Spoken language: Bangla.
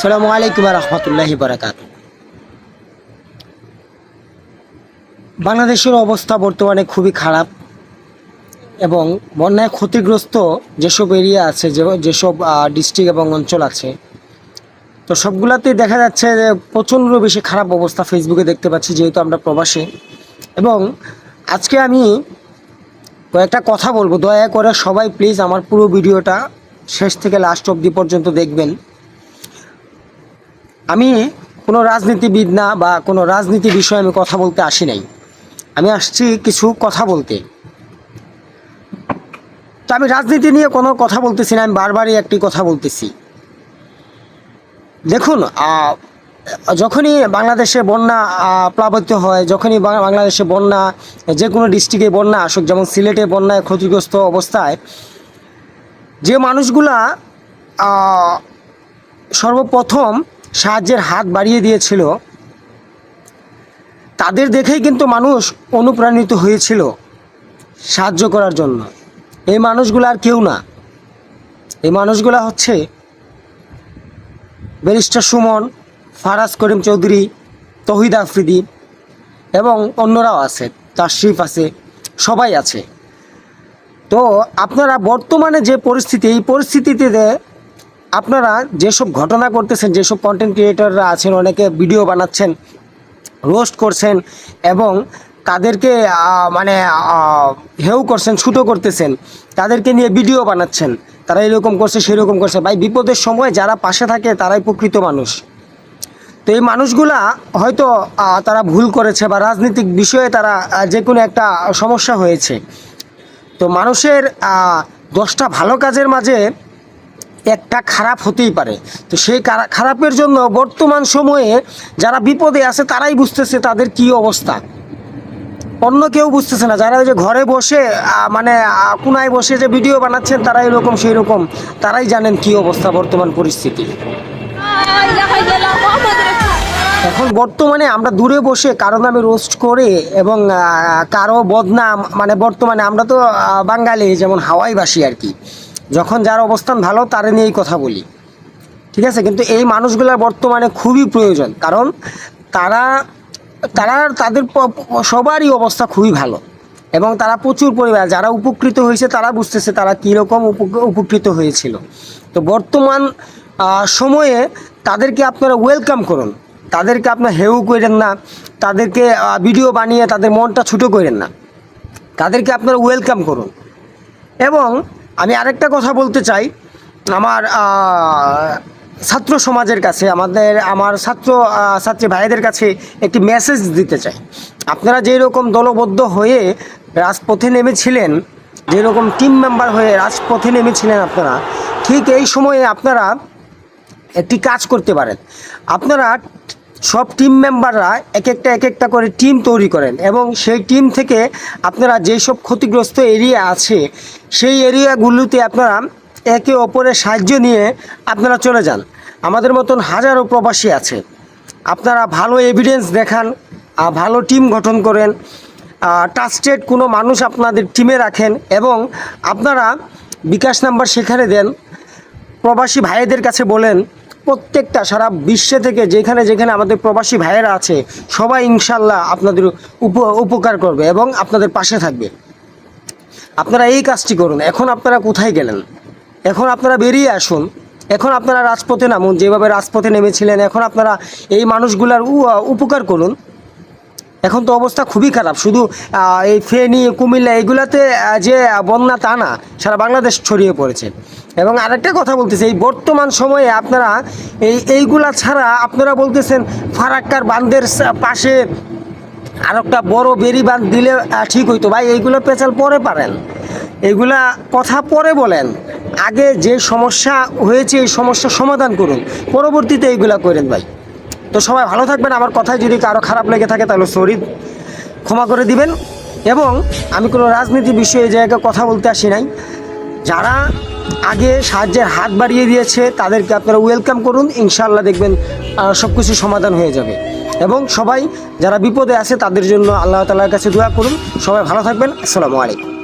আসসালামু আলাইকুম রহমতুল্লাহি বারাকাত বাংলাদেশের অবস্থা বর্তমানে খুবই খারাপ এবং বন্যায় ক্ষতিগ্রস্ত যেসব এরিয়া আছে, যে- যেসব ডিস্ট্রিক্ট এবং অঞ্চল আছে, তো সবগুলাতেই দেখা যাচ্ছে যে প্রচণ্ড বেশি খারাপ অবস্থা ফেসবুকে দেখতে পাচ্ছি যেহেতু আমরা প্রবাসী এবং আজকে আমি কয়েকটা কথা বলব। দয়া করে সবাই প্লিজ আমার পুরো ভিডিওটা শেষ থেকে লাস্ট অবধি পর্যন্ত দেখবেন। আমি কোনো রাজনীতিবিদ না বা কোনো রাজনীতি বিষয়ে আমি কথা বলতে আসি নাই। আমি আসছি কিছু কথা বলতে। তো আমি রাজনীতি নিয়ে কোনো কথা বলতেছি না, আমি বারবারই একটি কথা বলতেছি। দেখুন যখনই বাংলাদেশে বন্যা প্লাবিত হয়, যখনই বাংলাদেশে বন্যা, যে কোনো ডিস্ট্রিক্টে বন্যা আসুক, যেমন সিলেটে বন্যায় ক্ষতিগ্রস্ত অবস্থায়, যে মানুষগুলা সর্বপ্রথম সাহায্যের হাত বাড়িয়ে দিয়েছিল। তাদের দেখেই কিন্তু মানুষ অনুপ্রাণিত হয়েছিল সাহায্য করার জন্য। এই মানুষগুলো আর কেউ না। এই মানুষগুলা হচ্ছে ব্যারিস্টার সুমন, ফারাজ করিম চৌধুরী, তহিদ আফ্রিদি এবং অন্যরাও আছে, তাশরিফ আছে, সবাই আছে। তো আপনারা বর্তমানে যে পরিস্থিতি, এই পরিস্থিতিতে আপনারা যেসব ঘটনা করতেছেন যেসব কন্টেন্ট ক্রিয়েটররা আছেন, অনেকে ভিডিও বানাচ্ছেন রোস্ট করছেন এবং তাদেরকে মানে হেউ করছেন ছুটো করতেছেন, তাদেরকে নিয়ে ভিডিও বানাচ্ছেন, তারা এরকম করছে, সেরকম করছে। ভাই, বিপদের সময় যারা পাশে থাকে, তারাই প্রকৃত মানুষ। তো এই মানুষগুলা হয়তো তারা ভুল করেছে বা রাজনৈতিক বিষয়ে তারা যে কোনো একটা সমস্যা হয়েছে। তো মানুষের দশটা ভালো কাজের মাঝে একটা খারাপ হতেই পারে। তো সেই খারাপের জন্য বর্তমান সময়ে যারা বিপদে আছে তারাই বুঝতেছে তাদের কি অবস্থা। অন্য কেউ বুঝতেছে না। যারা যে ঘরে বসে মানে কোনায় বসে যে ভিডিও বানাচ্ছেন তারা এরকম সেই রকম তারাই জানেন কি অবস্থা বর্তমান পরিস্থিতি। এখন বর্তমানে আমরা দূরে বসে কারও নামে রোস্ট করে এবং কারও বদনাম মানে বর্তমানে আমরা তো বাঙালি, যেমন হাওয়াই বাসি আর কি। যখন যার অবস্থান ভালো, তার নিয়েই কথা বলি। ঠিক আছে? কিন্তু এই মানুষগুলোর বর্তমানে খুবই প্রয়োজন। কারণ তারা তারা তাদের সবারই অবস্থা খুবই ভালো। এবং তারা প্রচুর পরিমাণ, যারা উপকৃত হয়েছে, তারা বুঝতেছে তারা কীরকম উপ- উপকৃত হয়েছিল। তো বর্তমান সময়ে তাদেরকে আপনারা ওয়েলকাম করুন। তাদেরকে আপনার হেউ করেন না। তাদেরকে ভিডিও বানিয়ে তাদের মনটা ছোটো করেন না। তাদেরকে আপনারা ওয়েলকাম করুন। এবং আমি আরেকটা কথা বলতে চাই। আমার ছাত্র সমাজের কাছে, আমাদের, আমার ছাত্র ছাত্রী ভাইদের কাছে একটি মেসেজ দিতে চাই। আপনারা যেই রকম দলবদ্ধ হয়ে রাজপথে নেমেছিলেন, যেরকম টিম মেম্বার হয়ে রাজপথে নেমেছিলেন আপনারা, ঠিক এই সময়ে আপনারা একটি কাজ করতে পারেন। আপনারা সব টিম মেম্বাররা এক একটা এক একটা করে টিম তৈরি করেন এবং সেই টিম থেকে আপনারা যেসব ক্ষতিগ্রস্ত এরিয়া আছে, সেই এরিয়াগুলোতে আপনারা একে অপরের সাহায্য নিয়ে আপনারা চলে যান। আমাদের মতন হাজারো প্রবাসী আছে। আপনারা ভালো এভিডেন্স দেখান ভালো টিম গঠন করেন ট্রাস্টেড কোনো মানুষ আপনাদের টিমে রাখেন এবং আপনারা বিকাশ নাম্বার সেখানে দেন। প্রবাসী ভাইদের কাছে বলেন প্রত্যেকটা সারা বিশ্বে থেকে যেখানে যেখানে আমাদের প্রবাসী ভাইয়েরা আছে, সবাই ইনশাল্লাহ আপনাদের উপ উপকার করবে এবং আপনাদের পাশে থাকবে। আপনারা এই কাজটি করুন। এখন আপনারা কোথায় গেলেন? এখন আপনারা বেরিয়ে আসুন। এখন আপনারা রাজপথে নামুন। যেভাবে রাজপথে নেমেছিলেন, এখন আপনারা এই মানুষগুলার উপকার করুন। এখন তো অবস্থা খুবই খারাপ। শুধু এই ফেনী, কুমিল্লা এগুলাতে যে বন্যা তা না, সারা বাংলাদেশ ছড়িয়ে পড়েছে। এবং আরেকটা কথা বলতেছে, এই বর্তমান সময়ে আপনারা এই, এইগুলা ছাড়া আপনারা বলতেছেন ফারাক্কার বান্ধের পাশে আর একটা বড় বেরি বাঁধ দিলে ঠিক হইতো। ভাই, এইগুলো পেঁচাল পরে পারেন। এগুলা কথা পরে বলেন। আগে যে সমস্যা হয়েছে, এই সমস্যার সমাধান করুন। পরবর্তীতে এইগুলা করেন ভাই। তো সবাই ভালো থাকবেন। আমার কথায় যদি কারও খারাপ লেগে থাকে, তাহলে সরি ক্ষমা করে দিবেন। এবং আমি কোনো রাজনীতি বিষয়ে এই জায়গায় কথা বলতে আসি নাই। যারা আগে সাহায্যের হাত বাড়িয়ে দিয়েছে, তাদেরকে আপনারা ওয়েলকাম করুন। ইনশাল্লাহ দেখবেন সব কিছু সমাধান হয়ে যাবে। এবং সবাই যারা বিপদে আছে, তাদের জন্য আল্লাহ তালার কাছে দোয়া করুন। সবাই ভালো থাকবেন। আসসালামু আলাইকুম।